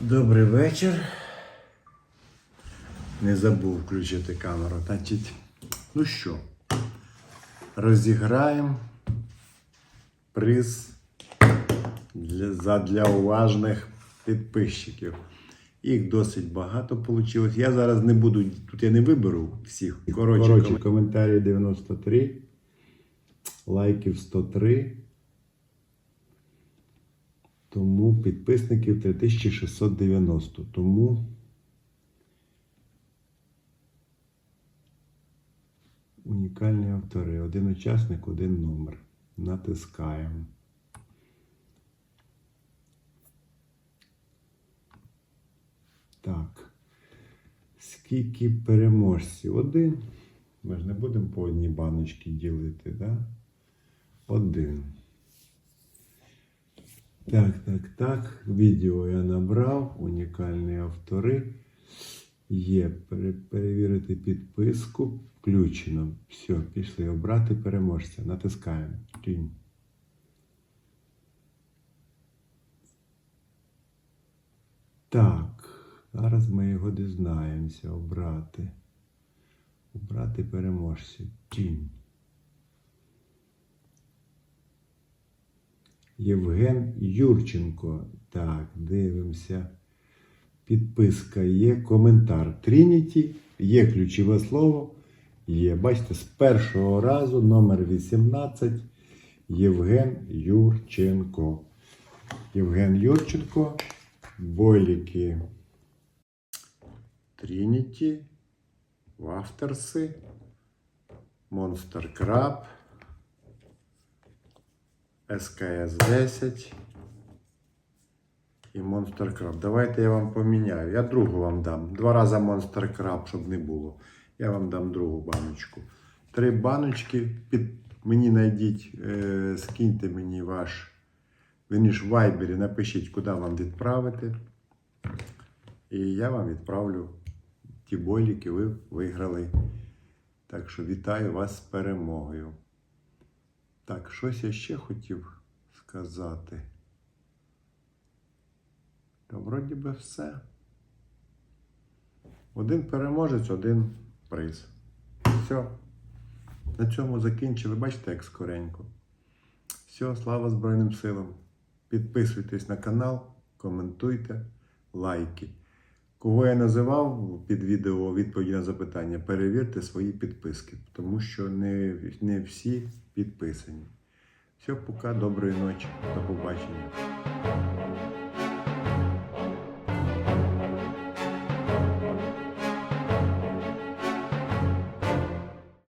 Добрий вечір. Не забув включити камеру. Значить, ну що, розіграємо приз для, за- для уважних підписчиків. Їх досить багато вийшло. Я зараз не буду, тут я не виберу всіх. Коротше, Коротше, коментарі 93, лайків 103. Тому підписників 3690. Тому унікальні автори. Один учасник, один номер. Натискаємо. Так. Скільки переможців? Один. Ми ж не будемо по одній баночці ділити, да? Один. Так, так, так. Відео я набрав. Унікальні автори. Є. Перевірити підписку. Включено. Все, пішли обрати переможця. Натискаємо. Тінь. Так. Зараз ми його дізнаємося. Обрати. Обрати переможця. Тінь. Євген Юрченко. Так, дивимося. Підписка є, коментар. Трініті, є ключове слово. Є. Бачите, з першого разу номер 18 Євген Юрченко. Євген Юрченко. Бойліки. Трініті, Вафтерси, Монстер Краб, СКС 10 і Монстер Краб. Давайте я вам поміняю. Я другу вам дам. Два рази Монстер Краб, щоб не було. Я вам дам другу баночку. Три баночки. Під мені знайдіть, е, скиньте мені ваш. Ви ж в вайбері напишіть, куди вам відправити. І я вам відправлю ті бойліки, ви виграли. Так що вітаю вас з перемогою. Так, щось я ще хотів сказати. Та вроді би все. Один переможець, один приз. Все. На цьому закінчили. Бачите, як скоренько. Все, слава Збройним силам. Підписуйтесь на канал, коментуйте, лайки. Кого я називав під відео відповіді на запитання, перевірте свої підписки, тому що не, не всі підписані. Все, пока, доброї ночі, до побачення.